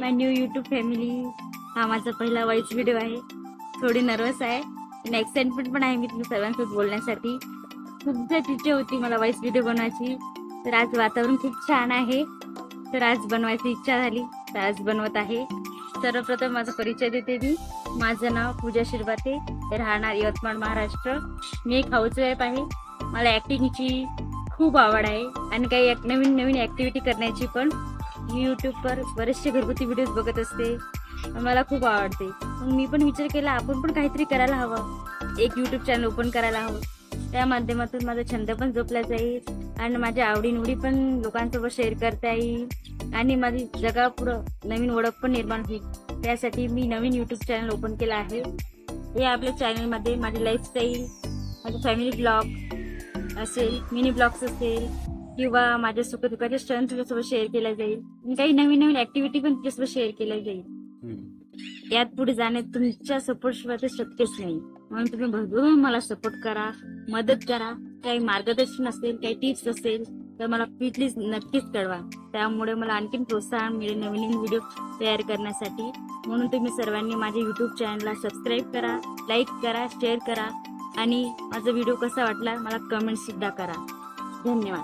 माय new YouTube family हा माझा पहिला वॉइस व्हिडिओ आहे. थोडी नर्वस आहे. आणि एक्साइटमेंट पण आहे मी तुम्ही सर्वांसोबत बोलण्यासाठी. खूप इच्छा होती मला वॉइस व्हिडिओ बनवायची. तर आज वातावरण खूप छान आहे. तर आज बनवायची इच्छा झाली. तर आज बनवत आहे. सर्वप्रथम माझा परिचय देते मी. माझं नाव पूजा शिरबाते. राहणार यवतमाळ महाराष्ट्र. मी एक हाऊस वाईफ आहे. मला ॲक्टिंगची खूप आवड आहे. आणि काही एक नवीन नवीन ॲक्टिव्हिटी करण्याची पण मी यूट्यूबवर बरेचसे घरगुती व्हिडिओज बघत असते. मला खूप आवडते. मग मी पण विचार केला आपण पण काहीतरी करायला हवं. एक यूट्यूब चॅनल ओपन करायला हवं. त्या माध्यमातून माझा छंद पण जोपला जाईल आणि माझ्या आवडीनिवडी पण लोकांसोबत शेअर करता येईल आणि माझी जगापुढं नवीन ओळख पण निर्माण होईल. त्यासाठी मी नवीन यूट्यूब चॅनल ओपन केलं आहे. हे आपल्या चॅनलमध्ये माझी लाईफस्टाईल माझे फॅमिली ब्लॉग असेल मिनी ब्लॉग्स असेल किंवा माझ्या सुखदुःखाचे क्षण तुझ्यासोबत शेअर केल्या जाईल. आणि काही नवीन नवीन ऍक्टिव्हिटी पण तुझ्यासोबत शेअर केल्या जाईल. यात पुढे जाणे तुमच्या सपोर्ट शिवाय तर शक्यच नाही. म्हणून तुम्ही भरभरून मला सपोर्ट करा मदत करा. काही मार्गदर्शन असेल काही टिप्स असेल तर मला प्लीज नक्कीच कळवा. त्यामुळे मला आणखीन प्रोत्साहन मिळेल नवीन नवीन व्हिडिओ तयार करण्यासाठी. म्हणून तुम्ही सर्वांनी माझ्या युट्यूब चॅनलला सबस्क्राईब करा लाईक करा शेअर करा. आणि माझा व्हिडिओ कसा वाटला मला कमेंट सुद्धा करा. धन्यवाद.